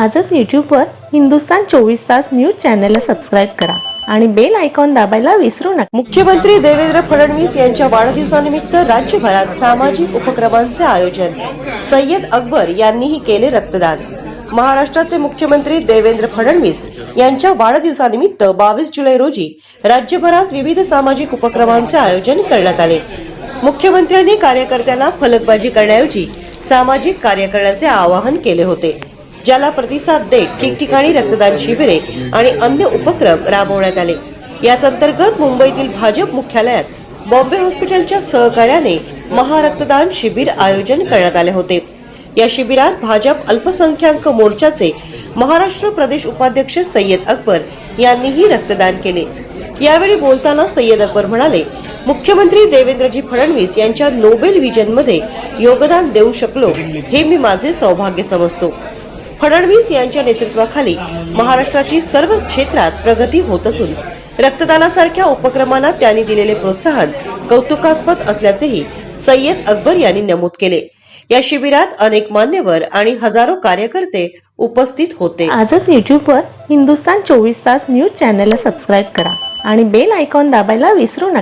आजच यूट्यूबवर हिंदुस्तान चोवीस तास न्यूज चॅनलला सबस्क्राईब करा आणि बेल आयकॉन दाबायला विसरू नका. मुख्यमंत्री देवेंद्र फडणवीस यांच्या वाढदिवसानिमित्त राज्यभरात सामाजिक उपक्रमांचे आयोजन. सय्यद अकबर यांनीही केले रक्तदान. महाराष्ट्राचे मुख्यमंत्री देवेंद्र फडणवीस यांच्या वाढदिवसानिमित्त बावीस जुलै रोजी राज्यभरात विविध सामाजिक उपक्रमांचे आयोजन करण्यात आले. मुख्यमंत्र्यांनी कार्यकर्त्यांना फलकबाजी करण्याऐवजी सामाजिक कार्य करण्याचे आवाहन केले होते. ज्याला प्रतिसाद देत ठिकठिकाणी रक्तदान शिबिरे आणि अन्य उपक्रम राबवण्यात आले. याच अंतर्गत मुंबईतील भाजप मुख्यालयात बॉम्बे हॉस्पिटलच्या सहकार्याने महारक्तदान शिबिर आयोजन करण्यात आले होते. या शिबिरात भाजप अल्पसंख्याक मोर्चाचे महाराष्ट्र प्रदेश उपाध्यक्ष सय्यद अकबर यांनीही रक्तदान केले. यावेळी बोलताना सय्यद अकबर म्हणाले मुख्यमंत्री देवेंद्रजी फडणवीस यांच्या नोबेल विजनमध्ये योगदान देऊ शकलो हे मी माझे सौभाग्य समजतो. फडणवीस यांच्या नेतृत्वाखाली महाराष्ट्राची सर्व क्षेत्रात प्रगती होत असून रक्तदानासारख्या उपक्रमांना त्यांनी दिलेले प्रोत्साहन कौतुकास्पद असल्याचेही सय्यद अकबर यांनी नमूद केले. या शिबिरात अनेक मान्यवर आणि हजारो कार्यकर्ते उपस्थित होते. आजच यूट्यूबवर हिंदुस्तान चोवीस तास न्यूज चॅनलला सबस्क्राईब करा आणि बेल आयकॉन दाबायला विसरू नका.